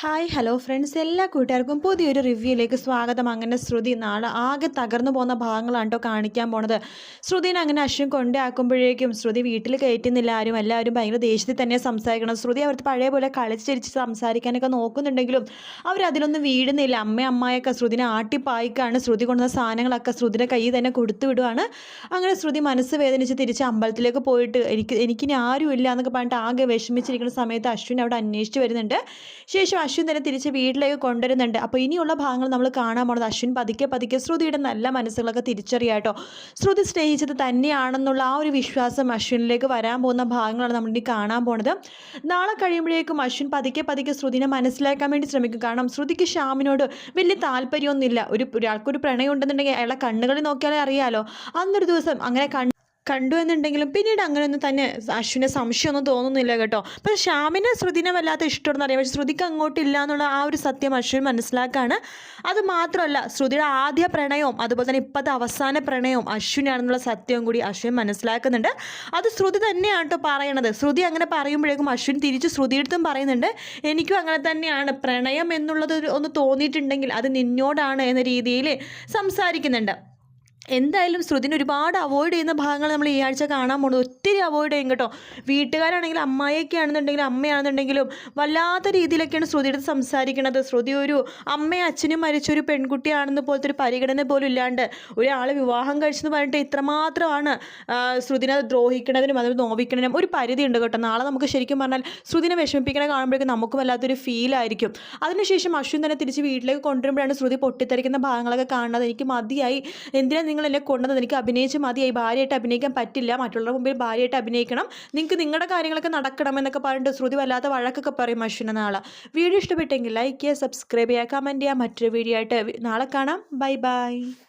Hi hello friends എല്ലാ കൂട്ടുകാർക്കും പുതിയൊരു റിവ്യൂയിലേക്ക് സ്വാഗതം. അങ്ങനെ ശ്രുതി നാളെ ആകെ തകർന്നു പോകുന്ന ഭാഗങ്ങളാണ് കേട്ടോ കാണിക്കാൻ പോണത്. ശ്രുതിനെ അങ്ങനെ അശ്വിൻ കൊണ്ടാക്കുമ്പോഴേക്കും ശ്രുതി വീട്ടിൽ കയറ്റുന്നില്ല. ആരും എല്ലാവരും ഭയങ്കര ദേഷ്യത്തിൽ തന്നെ സംസാരിക്കണം ശ്രുതി അവർക്ക് പഴയ പോലെ കളിച്ചിരിച്ച് സംസാരിക്കാനൊക്കെ നോക്കുന്നുണ്ടെങ്കിലും അവരതിലൊന്നും വീഴുന്നില്ല. അമ്മ അമ്മായൊക്കെ ശ്രുതിനെ ആട്ടിപ്പായിക്കാണ്. ശ്രുതി കൊണ്ടുവന്ന സാധനങ്ങളൊക്കെ ശ്രുതിയുടെ കയ്യിൽ തന്നെ കൊടുത്തു വിടുവാണ്. അങ്ങനെ ശ്രുതി മനസ്സ് വേദനിച്ച് തിരിച്ച് അമ്പലത്തിലേക്ക് പോയിട്ട് എനിക്ക് എനിക്കിനി ആരും ഇല്ല എന്നൊക്കെ പറഞ്ഞിട്ട് ആകെ വിഷമിച്ചിരിക്കുന്ന സമയത്ത് അശ്വിൻ അവിടെ അന്വേഷിച്ച് വരുന്നുണ്ട്. ശേഷം അശ്വിൻ തന്നെ തിരിച്ച് വീട്ടിലേക്ക് കൊണ്ടുവരുന്നുണ്ട്. അപ്പോൾ ഇനിയുള്ള ഭാഗങ്ങൾ നമ്മൾ കാണാൻ പോണത് അശ്വിൻ പതുക്കെ പതുക്കെ ശ്രുതിയുടെ നല്ല മനസ്സുകളൊക്കെ തിരിച്ചറിയാട്ടോ. ശ്രുതി സ്നേഹിച്ചത് തന്നെയാണെന്നുള്ള ആ ഒരു വിശ്വാസം അശ്വിനിലേക്ക് വരാൻ പോകുന്ന ഭാഗങ്ങളാണ് നമ്മൾ ഇനി കാണാൻ പോണത്. നാളെ കഴിയുമ്പോഴേക്കും അശ്വിൻ പതുക്കെ പതുക്കെ ശ്രുതിനെ മനസ്സിലാക്കാൻ വേണ്ടി ശ്രമിക്കും. കാരണം ശ്രുതിക്ക് ശ്യാമിനോട് വലിയ താല്പര്യമൊന്നുമില്ല. ഒരു ഒരാൾക്കൊരു പ്രണയം ഉണ്ടെന്നുണ്ടെങ്കിൽ അയാളെ കണ്ണുകളിൽ നോക്കിയാലേ അറിയാലോ. അന്നൊരു ദിവസം അങ്ങനെ കണ്ണ് കണ്ടു എന്നുണ്ടെങ്കിലും പിന്നീട് അങ്ങനെയൊന്നും തന്നെ അശ്വിനെ സംശയമൊന്നും തോന്നുന്നില്ല കേട്ടോ. പക്ഷേ ശ്യാമിനെ ശ്രുതിനെ വല്ലാത്ത ഇഷ്ടമെന്ന് അറിയാം. പക്ഷേ ശ്രുതിക്ക് അങ്ങോട്ടില്ല എന്നുള്ള ആ ഒരു സത്യം അശ്വിൻ മനസ്സിലാക്കാണ്. അത് മാത്രമല്ല ശ്രുതിയുടെ ആദ്യ പ്രണയവും അതുപോലെ തന്നെ ഇപ്പോഴത്തെ അവസാന പ്രണയവും അശ്വിനാണെന്നുള്ള സത്യവും കൂടി അശ്വിൻ മനസ്സിലാക്കുന്നുണ്ട്. അത് ശ്രുതി തന്നെയാണ് കേട്ടോ പറയണത്. ശ്രുതി അങ്ങനെ പറയുമ്പോഴേക്കും അശ്വിൻ തിരിച്ച് ശ്രുതിയെടുത്തും പറയുന്നുണ്ട് എനിക്കും അങ്ങനെ തന്നെയാണ്. പ്രണയം എന്നുള്ളത് ഒന്ന് തോന്നിയിട്ടുണ്ടെങ്കിൽ അത് നിന്നോടാണ് എന്ന രീതിയിൽ സംസാരിക്കുന്നുണ്ട്. എന്തായാലും ശ്രുതിന് ഒരുപാട് അവോയ്ഡ് ചെയ്യുന്ന ഭാഗങ്ങൾ നമ്മൾ ഈ ആഴ്ച കാണാൻ പോകുന്നത് ഒത്തിരി അവോയ്ഡ് ചെയ്യും കേട്ടോ. വീട്ടുകാരാണെങ്കിലും അമ്മായിയൊക്കെ ആണെന്നുണ്ടെങ്കിലും അമ്മയാണെന്നുണ്ടെങ്കിലും വല്ലാത്ത രീതിയിലൊക്കെയാണ് ശ്രുതിയുടെ സംസാരിക്കുന്നത് ശ്രുതി ഒരു അമ്മയും അച്ഛനും മരിച്ച ഒരു പെൺകുട്ടിയാണെന്ന് പോലത്തെ ഒരു പരിഗണന പോലും ഇല്ലാണ്ട് ഒരാളെ വിവാഹം കഴിച്ചെന്ന് പറഞ്ഞിട്ട് ഇത്രമാത്രമാണ് ശ്രുതിനെ അത് ദ്രോഹിക്കണതിനും അത് നോവിക്കണതിനും ഒരു പരിധി ഉണ്ട് കേട്ടോ. നാളെ നമുക്ക് ശരിക്കും പറഞ്ഞാൽ ശ്രുതിനെ വിഷമിപ്പിക്കണ കാണുമ്പോഴേക്കും നമുക്കും വല്ലാത്തൊരു ഫീലായിരിക്കും അതിനുശേഷം അശ്വിൻ തന്നെ തിരിച്ച് വീട്ടിലേക്ക് കൊണ്ടുവരുമ്പോഴാണ് ശ്രുതി പൊട്ടിത്തെറിക്കുന്ന ഭാഗങ്ങളൊക്കെ കാണുന്നത്. എനിക്ക് മതിയായി. എന്തിനാ നിങ്ങൾ എന്നെ കൊണ്ടുവന്നത്? എനിക്ക് അഭിനയിച്ച് മതിയായി. ഭാര്യയായിട്ട് അഭിനയിക്കാൻ പറ്റില്ല. മറ്റുള്ളവരുടെ മുമ്പിൽ ഭാര്യയായിട്ട് അഭിനയിക്കണം. നിങ്ങൾക്ക് നിങ്ങളുടെ കാര്യങ്ങളൊക്കെ നടക്കണം എന്നൊക്കെ പറഞ്ഞിട്ട് ശ്രുതി വല്ലാത്ത വഴക്കൊക്കെ പറയും അശ്വിന നാളെ. വീഡിയോ ഇഷ്ടപ്പെട്ടെങ്കിൽ ലൈക്ക് ചെയ്യുക സബ്സ്ക്രൈബ് ചെയ്യുക കമന്റ് ചെയ്യുക. മറ്റൊരു വീഡിയോ ആയിട്ട് നാളെ കാണാം. Bye bye